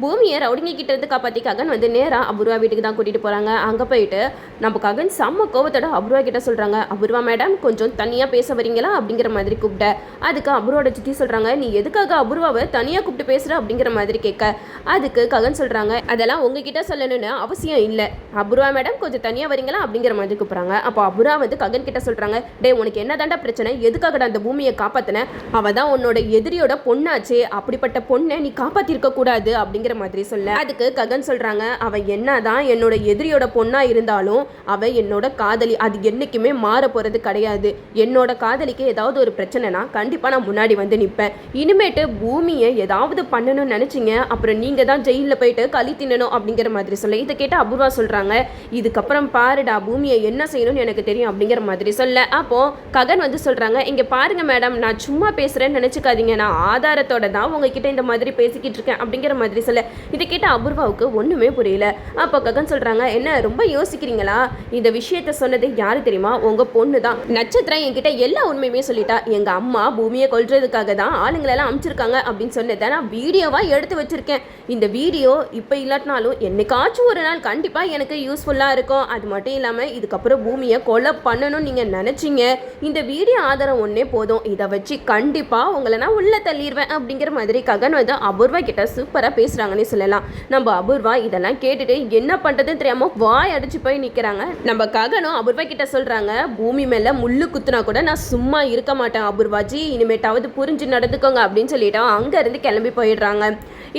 பூமியை ரவுடிங்க கிட்ட இருந்து காப்பாற்றி ககன் வந்து நேராக அபூர்வா வீட்டுக்கு தான் கூட்டிகிட்டு போகிறாங்க அங்கே போயிட்டு நம்ம ககன் செம்ம கோவத்தோட அபூர்வா கிட்ட சொல்கிறாங்க அபூர்வா மேடம் கொஞ்சம் தனியாக பேச வரீங்களா? அப்படிங்கிற மாதிரி கூப்பிட்ட. அதுக்கு அபூர்வோட சித்தி சொல்கிறாங்க நீ எதுக்காக அபூர்வாவை தனியாக கூப்பிட்டு பேசுகிற அப்படிங்கிற மாதிரி கேட்க. அதுக்கு ககன் சொல்கிறாங்க அதெல்லாம் உங்ககிட்ட சொல்லணும்னு அவசியம் இல்லை. அபூர்வா மேடம் கொஞ்சம் தனியாக வரீங்களா? அப்படிங்கிற மாதிரி கூப்பிட்றாங்க. அப்போ அபூர்வா வந்து ககன் கிட்ட சொல்கிறாங்க டே உனக்கு என்ன தாண்டா பிரச்சனை? எதுக்காக அந்த பூமியை காப்பாற்றின அவள் தான் உன்னோட எதிரியோட பொண்ணாச்சே. அப்படிப்பட்ட பொண்ணை நீ காப்பாற்றிருக்க கூடாது. அப்படிங்கிற மாதிரி சொல்ல. அதுக்கு ககன் சொல்றாங்க அவ என்னதான் என்னோட எதிரியோட பொண்ணா இருந்தாலும் அவ என்னோட காதலி. அது என்னைக்குமே மாற போறது கிடையாது. என்னோட காதலிக்கு ஏதாவது ஒரு பிரச்சனைனா கண்டிப்பா நான் முன்னாடி வந்து நிற்பேன் இனிமேட்டு பூமியை ஏதாவது பண்ணணும்னு நினைச்சிங்க அப்புறம் நீங்க தான் ஜெயிலில் போயிட்டு களி தின்னணும் அப்படிங்கிற மாதிரி சொல்ல. இதை கேட்டு அபூர்வா சொல்றாங்க இதுக்கப்புறம் பாருடா பூமியை என்ன செய்யணும்னு எனக்கு தெரியும் அப்படிங்கிற மாதிரி சொல்ல. அப்போ ககன் வந்து சொல்றாங்க இங்க பாருங்க மேடம் நான் சும்மா பேசுறேன்னு நினைச்சுக்காதீங்க. நான் ஆதாரத்தோட தான் உங்ககிட்ட இந்த மாதிரி பேசிக்கிட்டு இருக்கேன் அப்படிங்கிற மாதிரி சொல்ல. இதை கேட்ட அபூர்வாவுக்கு ஒண்ணுமே புரியல. அப்போ ககன் சொல்றாங்க என்ன ரொம்ப யோசிக்கிறீங்களா? இந்த விஷயத்த சொன்னது யாரு தெரியுமா? உங்க பொண்ணு தான் நட்சத்திரம் என்கிட்ட எல்லா உண்மையுமே சொல்லிட்டா. எங்க அம்மா பூமியை கொல்றதுக்காக தான் ஆளுங்களெல்லாம் அமைச்சிருக்காங்க அப்படின்னு சொன்னதை நான் வீடியோவா எடுத்து வச்சிருக்கேன். இந்த வீடியோ இப்போ இல்லாட்டினாலும் என்னைக்காச்சும் ஒரு நாள் கண்டிப்பா எனக்கு யூஸ்ஃபுல்லா இருக்கும். அது மட்டும் இல்லாம இதுக்கப்புறம் பூமியை கொலை பண்ணணும்னு நீங்க நினைச்சீங்க. இந்த வீடியோ ஆதாரம் ஒன்றே போதும். இதை வச்சு கண்டிப்பா உங்களை நான் உள்ள தள்ளிடுவேன் அப்படிங்கிற மாதிரி ககன் வந்து அபூர்வா கிட்ட சூப்பரா பேசுகிறாங்கன்னே சொல்லலாம். நம்ம அபூர்வா இதெல்லாம் கேட்டுட்டு என்ன பண்றதுன்னு தெரியாம வாய் அடிச்சு போய் நிக்கிறாங்க. நம்ம ககனும் அபூர்வா கிட்ட சொல்றாங்க பூமி மேல முள்ளு குத்துனா கூட நான் சும்மா இருக்க மாட்டேன் அபூர்வாஜி. இனிமேட்டாவது புரிஞ்சு நடந்துக்கோங்க அப்படின்னு சொல்லிட்டு அங்க இருந்து கிளம்பி போயிடுறாங்க.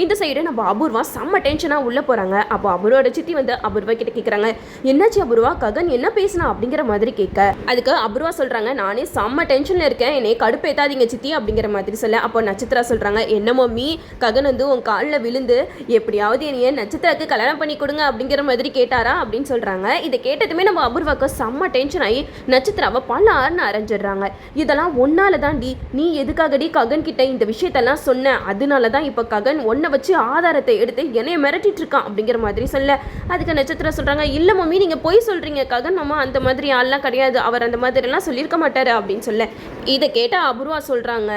இந்த சைடு நம்ம அபூர்வா செம்ம டென்ஷனாக உள்ளே போகிறாங்க அப்போ அபூர்வோட சித்தி வந்து அபூர்வா கிட்ட கேட்குறாங்க என்னாச்சு அபூர்வா? ககன் என்ன பேசினா? அப்படிங்கிற மாதிரி கேட்க. அதுக்கு அபூர்வா சொல்கிறாங்க நானே செம்ம டென்ஷனில் இருக்கேன். என்னை கடுப்பேத்தாதீங்க சித்தி அப்படிங்கிற மாதிரி சொல்ல. அப்போ நட்சத்திரா சொல்கிறாங்க என்னமோ மீ ககன் வந்து உன் காலில் விழுந்து எப்படியாவது என்னைய நட்சத்திரக்கு கல்யாணம் பண்ணி கொடுங்க அப்படிங்கிற மாதிரி கேட்டாரா அப்படின்னு சொல்கிறாங்க இதை கேட்டதுமே நம்ம அபூர்வாக்கு செம்ம டென்ஷன் ஆகி நட்சத்திராவை பல ஆறுன்னு அரைஞ்சிடுறாங்க. இதெல்லாம் ஒன்னால தாண்டி நீ எதுக்காகடி ககன் கிட்ட இந்த விஷயத்தெல்லாம் சொன்ன? அதனால தான் இப்போ ககன் ஒன்றை வச்சு ஆதாரத்தை எடுத்து என்னைய மிரட்டிட்டு இருக்கான் அப்படிங்கிற மாதிரி சொல்ல. அதுக்கு நட்சத்திரம் சொல்கிறாங்க இல்லை மம்மி நீங்கள் போய் சொல்கிறீங்க ககன் மாமா அந்த மாதிரி ஆள்லாம் கிடையாது. அவர் அந்த மாதிரிலாம் சொல்லியிருக்க மாட்டார் அப்படின்னு சொல்ல. இதை கேட்டால் அபூர்வா சொல்கிறாங்க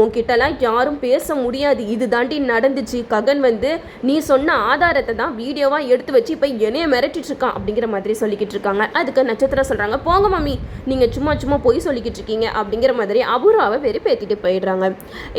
உன்கிட்டலாம் யாரும் பேச முடியாது. இது தாண்டி நடந்துச்சு. ககன் வந்து நீ சொன்ன ஆதாரத்தை தான் வீடியோவாக எடுத்து வச்சு இப்போ என்னைய மிரட்டிட்டு இருக்கான் அப்படிங்கிற மாதிரி சொல்லிக்கிட்டு இருக்காங்க. அதுக்கு நட்சத்திரம் சொல்கிறாங்க போங்க மம்மி நீங்கள் சும்மா சும்மா போய் சொல்லிக்கிட்டு இருக்கீங்க அப்படிங்கிற மாதிரி அபூர்வாவை வெறுப்பேத்திட்டு போயிடுறாங்க.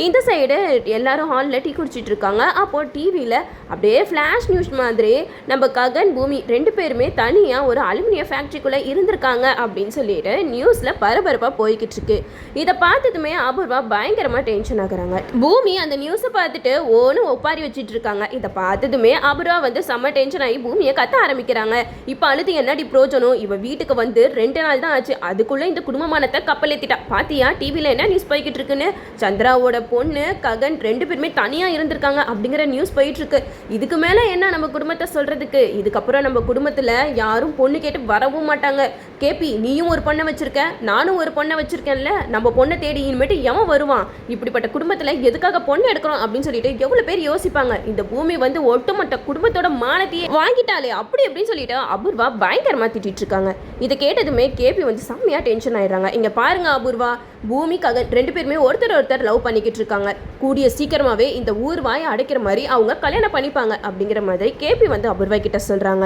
இந்த சைடு எல்லாரும் ஹாலில் டீ குடிச்சிட்டு இருக்காங்க. அப்போ டிவியில் அப்படியே ஃப்ளாஷ் நியூஸ் மாதிரி நம்ம ககன் பூமி ரெண்டு பேருமே தனியாக ஒரு அலுமினிய ஃபேக்ட்ரிக்குள்ளே இருந்திருக்காங்க அப்படின்னு சொல்லிட்டு நியூஸில் பரபரப்பாக போய்கிட்டு இருக்கு. இதை பார்த்ததுமே அபூர்வா பயங்கரமாக டென்ஷன் ஆகுறாங்க. பூமி அந்த நியூஸை பார்த்துட்டு ஓன்னு ஒப்பாரி வச்சுட்டு இருக்காங்க. இதை பார்த்ததுமே அபூர்வா வந்து செம்ம டென்ஷன் ஆகி பூமியை கத்த ஆரம்பிக்கிறாங்க. இப்போ அழுது என்னடி பிரோஜனம்? இவ வீட்டுக்கு வந்து ரெண்டு நாள் தான் ஆச்சு. அதுக்குள்ளே இந்த குடும்பமானத்தை கப்பலேத்திட்டா. பாத்தியா? டிவியில் என்ன நியூஸ் போய்கிட்டு இருக்குன்னு? சந்திராவோட பொண்ணு ககன் ரெண்டு பேருமே தனியாக இருந்திருக்காங்க அப்படிங்கிற நியூஸ் போயிட்டுருக்கு இதுக்கு மேலே என்ன நம்ம குடும்பத்தை சொல்கிறதுக்கு இதுக்கப்புறம் நம்ம குடும்பத்தில் யாரும் பொண்ணு கேட்டு வரவும் மாட்டாங்க. கேபி நீயும் ஒரு பொண்ணை வச்சுருக்க? நானும் ஒரு பொண்ணை வச்சுருக்கேன்ல. நம்ம பொண்ணை தேடி இனிமேட்டு எவன் வருவான்? இப்படிப்பட்ட குடும்பத்தில் எதுக்காக பொண்ணு எடுக்கிறோம் அப்படின்னு சொல்லிட்டு எவ்வளோ பேர் யோசிப்பாங்க. இந்த பூமி வந்து ஒட்டுமொத்த குடும்பத்தோட மானத்தையே வாங்கிட்டாலே அப்படி அப்படின்னு சொல்லிட்டு அபூர்வா பயங்கரமாக திட்டிட்டு இருக்காங்க. இதை கேட்டதுமே கேபி வந்து செம்மையாக டென்ஷன் ஆயிடுறாங்க. இங்கே பாருங்க அபூர்வா பூமி ககன் ரெண்டு பேருமே ஒருத்தர் ஒருத்தர் லவ் பண்ணிக்கிட்டு இருக்காங்க. கூடிய சீக்கிரமாகவே இந்த ஊர் வாயை அடைக்கிற மாதிரி அவங்க கல்யாணம் பண்ணிப்பாங்க அப்படிங்கிற மாதிரி கேபி வந்து அபூர்வா கிட்ட சொல்கிறாங்க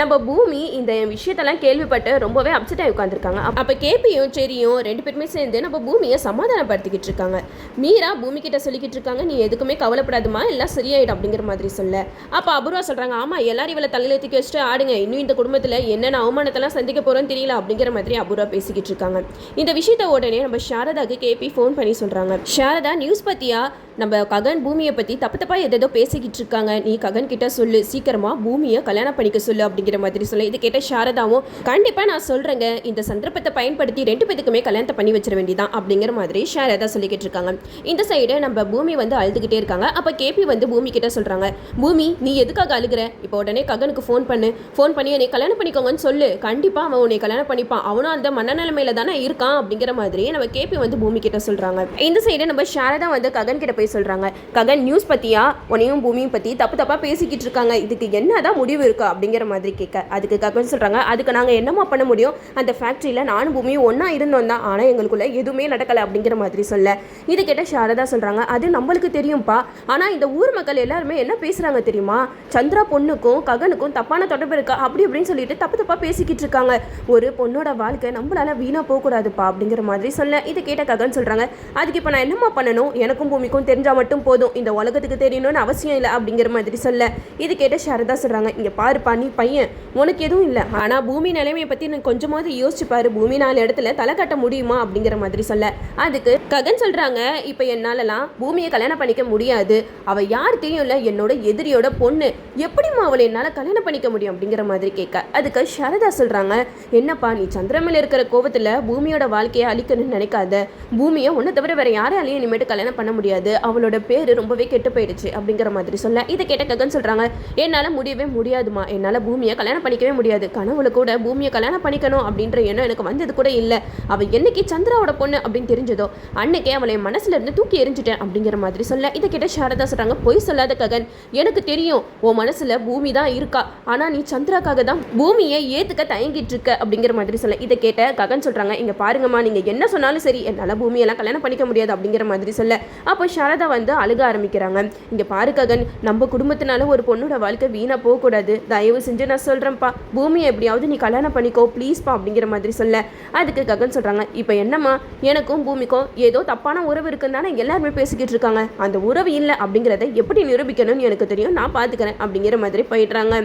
நம்ம பூமி இந்த விஷயத்தெல்லாம் கேள்விப்பட்டு ரொம்பவே அப்செட் ஆகி உட்காந்துருக்காங்க அப்போ கேபியும் செரியும் ரெண்டு பேருமே சேர்ந்து நம்ம பூமியை சமாதானப்படுத்திக்கிட்டு இருக்காங்க. மீரா பூமி கிட்ட சொல்லிக்கிட்டு இருக்காங்க நீ எதுக்குமே கவலைப்படாதுமா எல்லாம் சரியாயிடும் அப்படிங்கிற மாதிரி சொல்ல. அப்போ அபூர்வா சொல்றாங்க ஆமா எல்லாரும் இவளை தலையில தூக்கி வச்சுட்டு ஆடுங்க இன்னும் இந்த குடும்பத்தில் என்னென்ன அவமானத்தெல்லாம் சந்திக்க போகிறோன்னு தெரியல அப்படிங்கிற மாதிரி அபூர்வா பேசிக்கிட்டு இருக்காங்க. இந்த விஷயத்த உடனே நம்ம சாரதாக்கு கேபி ஃபோன் பண்ணி சொல்றாங்க. சாரதா நியூஸ் பத்தியா? நம்ம ககன் பூமியை பத்தி தப்பு தப்பா எதோ பேசிக்கிட்டு இருக்காங்க. நீ ககன் கிட்ட சொல்லு சீக்கிரமா பூமியை கல்யாணம் பண்ணிக்க சொல்லு அப்படிங்கிற மாதிரி சொல்ல இது கேட்ட சாரதாவும் கண்டிப்பாக நான் சொல்கிறேங்க இந்த சந்தர்ப்பத்தை பயன்படுத்தி ரெண்டு பேத்துக்குமே கல்யாணத்தை பண்ணி வச்சிட வேண்டியதான் அப்படிங்கிற மாதிரி சாரதா சொல்லிக்கிட்டு இருக்காங்க. இந்த சைடு நம்ம பூமி வந்து அழுதுகிட்டே இருக்காங்க. அப்போ கேபி வந்து பூமி கிட்ட சொல்கிறாங்க பூமி நீ எதுக்காக அழுகுற? இப்போ உடனே ககனுக்கு ஃபோன் பண்ணு. ஃபோன் பண்ணி என்னை கல்யாணம் பண்ணிக்கோங்கன்னு சொல்லு. கண்டிப்பாக அவன் உன்னை கல்யாணம் பண்ணிப்பான். அவனும் அந்த மனநிலைமையில தானே இருக்கான். அப்படிங்கிற மாதிரி நம்ம கேபி வந்து பூமி கிட்ட சொல்கிறாங்க இந்த சைடு நம்ம சாரதா வந்து ககன் கிட்ட போய் சொல்கிறாங்க ககன் நியூஸ் பற்றியா உன்னையும் பூமியும் பற்றி தப்பு தப்பாக பேசிக்கிட்டு இருக்காங்க. இதுக்கு என்னதான் முடிவு இருக்கா? அப்படிங்கிற மாதிரி கேட்க அதுக்கு ககன் சொல்கிறாங்க அதுக்கு நாங்கள் என்னம்மா பண்ண முடியும்? அந்த ஃபேக்ட்ரியில் நானும் பூமியும் ஒன்றா இருந்தோம் தான் ஆனால் எங்களுக்குள்ளே எதுவுமே நடக்கலை அப்படிங்கிற மாதிரி சொல்ல. இது கேட்ட சாரதா சொல்கிறாங்க அது நம்மளுக்கு தெரியும்ப்பா ஆனால் இந்த ஊர் மக்கள் எல்லாருமே என்ன பேசுகிறாங்க தெரியுமா? சந்திரா பொண்ணுக்கும் ககனுக்கும் தப்பான தொடர்பு இருக்கா? அப்படி அப்படின்னு சொல்லிட்டு தப்பு தப்பாக பேசிக்கிட்டு இருக்காங்க. ஒரு பொண்ணோட வாழ்க்கை நம்மளால் வீணாக போகக்கூடாதுப்பா அப்படிங்கிற மாதிரி சொல்ல. இதை கேட்ட ககன் சொல்கிறாங்க அதுக்கு இப்போ நான் என்னம்மா பண்ணணும்? எனக்கும் பூமிக்கும் தெரிஞ்சால் மட்டும் போதும். இந்த உலகத்துக்கு தெரியணும்னு அவசியம் இல்லை அப்படிங்கிற மாதிரி சொல்ல. இது கேட்ட சாரதா சொல்கிறாங்க இங்கே பாருப்பா நீ பையன் உனக்கு எதுவும் இல்லை. ஆனால் பூமி நிலைமையை பற்றி நான் கொஞ்சமாவது யோசிச்சுப்பாரு பூமி நாலு இடத்துல தலை கட்ட முடியுமா அப்படிங்கிற மாதிரி சொல்ல. அதுக்கு ககன் சொல்கிறாங்க இப்போ என்னாலலாம் பூமியை கல்யாணம் பண்ணிக்க முடியாது. அவள் யார் தெரியும்ல என்னோட எதிரியோட பொண்ணு. எப்படிம்மா அவளை என்னால் கல்யாணம் பண்ணிக்க முடியும் அப்படிங்கிற மாதிரி கேட்க. அதுக்கு சரதா சொல்கிறாங்க என்னப்பா நீ சந்திரமில் இருக்கிற கோவத்தில் பூமியோட வாழ்க்கையை அழிக்கணும்னு நினைக்காத. பூமியை உன்னை தவிர வேறு யாராலையும் இனிமேட்டு கல்யாணம் பண்ண முடியாது. அவளோட பேர் ரொம்பவே கெட்டு போயிடுச்சு அப்படிங்கிற மாதிரி சொல்ல. இதை கேட்ட ககன் சொல்கிறாங்க என்னால் முடியவே முடியாதுமா என்னால் பூமியை கல்யாணம் பண்ணிக்கவே முடியாது. கனவுல கூட பூமியை கல்யாணம் பண்ணிக்கணும் அப்படின்ற எண்ணம் எனக்கு வந்தது கூட இல்லை. அவள் என்னைக்கு சந்திராவோட பொண்ணு அப்படின்னு தெரிஞ்சதோ அன்னைக்கே அவளை மனசுல இருந்து தூக்கி எரிஞ்சிட்டேன் அப்படிங்கிற மாதிரி சொல்ல. இதை கேட்ட சாரதா சொல்கிறாங்க பொய் சொல்லாத ககன். எனக்கு தெரியும் உன் மனசுல பூமி தான் இருக்கா. ஆனா நீ சந்திராக்காக தான் பூமியை ஏத்துக்க தயங்கிட்டு இருக்க. அப்படிங்கிற மாதிரி சொல்ல. இதை கேட்ட ககன் சொல்றாங்க இங்க பாருங்கம்மா நீங்க என்ன சொன்னாலும் சரி என்னால பூமியெல்லாம் கல்யாணம் பண்ணிக்க முடியாது. அப்படிங்கிற மாதிரி சொல்ல. அப்போ சாரதா வந்து அழுக ஆரம்பிக்கிறாங்க. இங்க பாரு ககன் நம்ம குடும்பத்தினால ஒரு பொண்ணோட வாழ்க்கை வீணா போகக்கூடாது. தயவு செஞ்சு நான் சொல்கிறேன்ப்பா பூமியை எப்படியாவது நீ கல்யாணம் பண்ணிக்கோ ப்ளீஸ்ப்பா அப்படிங்கிற மாதிரி சொல்ல. அதுக்கு ககன் சொல்கிறாங்க இப்போ என்னம்மா? எனக்கும் பூமிக்கும் ஏதோ தப்பான உறவு இருக்குன்னு தானே எல்லாருமே பேசிக்கிட்டு இருக்காங்க. அந்த உறவு இல்லை அப்படிங்கிறத எப்படி நிரூபிக்கணும்னு எனக்கு தெரியும். நான் பார்த்துக்கிறேன் அப்படிங்கிற மாதிரி போயிடுறாங்க.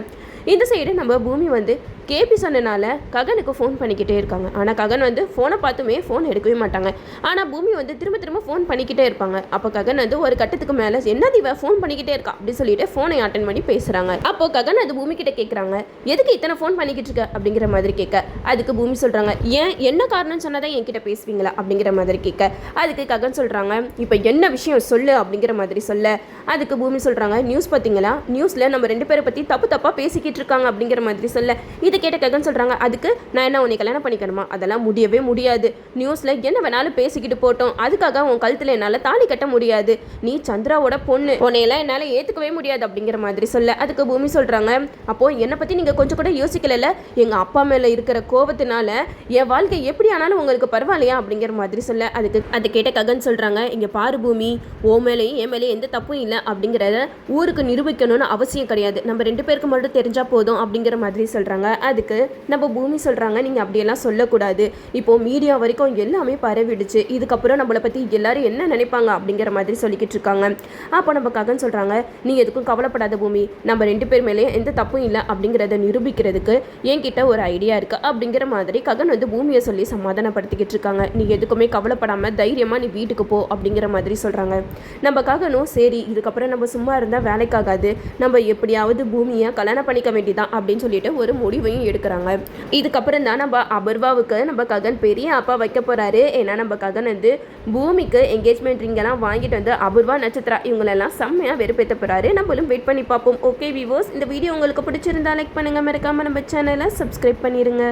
இந்த சைடு நம்ம பூமி வந்து கேபி சொன்னனால ககனுக்கு ஃபோன் பண்ணிக்கிட்டே இருக்காங்க. ஆனால் ககன் வந்து ஃபோனை பார்த்துமே ஃபோன் எடுக்கவே மாட்டாங்க. ஆனால் பூமி வந்து திரும்ப திரும்ப ஃபோன் பண்ணிக்கிட்டே இருப்பாங்க. அப்போ ககன் வந்து ஒரு கட்டத்துக்கு மேலே என்ன இவ ஃபோன் பண்ணிக்கிட்டே இருக்கா? அப்படின்னு சொல்லிட்டு ஃபோனை அட்டன் பண்ணி பேசுகிறாங்க அப்போ ககன் அது பூமி கிட்ட கேட்குறாங்க எதுக்கு இத்தனை ஃபோன் பண்ணிக்கிட்டு இருக்க? அப்படிங்கிற மாதிரி கேட்க. அதுக்கு பூமி சொல்கிறாங்க ஏன் என்ன காரணம்னு சொன்னதான் என்கிட்ட பேசுவீங்களா? அப்படிங்கிற மாதிரி கேட்க. அதுக்கு ககன் சொல்கிறாங்க இப்போ என்ன விஷயம் சொல்லு? அப்படிங்கிற மாதிரி சொல்ல. அதுக்கு பூமி சொல்கிறாங்க நியூஸ் பார்த்தீங்களா? நியூஸில் நம்ம ரெண்டு பேரை பற்றி தப்பு தப்பாக பேசிக்கிட்டு இருக்காங்க. அப்படிங்கிற மாதிரி சொல்ல. இதை கேட்ட ககன் சொல்கிறாங்க அதுக்கு நான் என்ன உன்னை கல்யாணம் பண்ணிக்கணுமா? அதெல்லாம் முடியவே முடியாது. நியூஸில் என்ன வேணாலும் பேசிக்கிட்டு போட்டோம். அதுக்காக உன் கழுத்தில் என்னால் தாலி கட்ட முடியாது. நீ சந்திராவோட பொண்ணு. உன்னையெல்லாம் என்னால் ஏற்றுக்கவே முடியாது அப்படிங்கிற மாதிரி சொல்ல. அதுக்கு பூமி சொல்கிறாங்க அப்போது என்னை பற்றி நீங்கள் கொஞ்சம் கூட யோசிக்கலைல்ல? எங்கள் அப்பா மேலே இருக்கிற கோவத்தினால என் வாழ்க்கை எப்படி ஆனாலும் உங்களுக்கு பரவாயில்லையா? அப்படிங்கிற மாதிரி சொல்ல. அதுக்கு அதை கேட்ட ககன் சொல்கிறாங்க இங்கே பாரு பூமி ஓ மேலேயும் என் மேலேயும் எந்த தப்பும் இல்லை. அப்படிங்கிறத ஊருக்கு நிரூபிக்கணும்னு அவசியம் கிடையாது. நம்ம ரெண்டு பேருக்கு மட்டும் தெரிஞ்சால் போதும் அப்படிங்கிற மாதிரி சொல்கிறாங்க அதுக்கு நம்ம பூமி சொல்கிறாங்க நீங்கள் அப்படியெல்லாம் சொல்லக்கூடாது. இப்போது மீடியா வரைக்கும் எல்லாமே பரவிடுச்சு. இதுக்கப்புறம் நம்மளை பற்றி எல்லாரும் என்ன நினைப்பாங்க அப்படிங்கிற மாதிரி சொல்லிக்கிட்டு இருக்காங்க. அப்போ நம்ம ககன் சொல்கிறாங்க நீ எதுக்கும் கவலைப்படாத பூமி. நம்ம ரெண்டு பேர் மேலேயும் எந்த தப்பும் இல்லை அப்படிங்கிறத நிரூபிக்கிறதுக்கு என்கிட்ட ஒரு ஐடியா இருக்குது அப்படிங்கிற மாதிரி ககன் வந்து பூமியை சொல்லி சமாதானப்படுத்திக்கிட்டு இருக்காங்க. நீ எதுக்குமே கவலைப்படாமல் தைரியமாக நீ வீட்டுக்கு போ அப்படிங்கிற மாதிரி சொல்கிறாங்க நம்ம ககனும் சரி இதுக்கப்புறம் நம்ம சும்மா இருந்தால் வேலைக்காகாது. நம்ம எப்படியாவது பூமியை கல்யாணம் பண்ணிக்க வேண்டியதான் அப்படின்னு சொல்லிட்டு ஒரு முடிவையும் முடிவையும் எடுக்கிறாங்க. இதுக்கப்புறம் தான் நம்ம அபர்வாவுக்கு நம்ம ககன் பெரிய அப்பா வைக்க போகிறாரு ஏன்னா நம்ம ககன் வந்து பூமிக்கு என்கேஜ்மெண்ட் ரிங்கெல்லாம் வாங்கிட்டு வந்து அபூர்வா நட்சத்திரா இவங்களெல்லாம் செம்மையாக வெறுப்பேற்ற போகிறாரு நம்மளும் வெயிட் பண்ணி பார்ப்போம். ஓகே விவோஸ் இந்த வீடியோ உங்களுக்கு பிடிச்சிருந்தா லைக் பண்ணுங்கள் மறக்காமல் நம்ம சேனலை சப்ஸ்கிரைப் பண்ணிடுங்க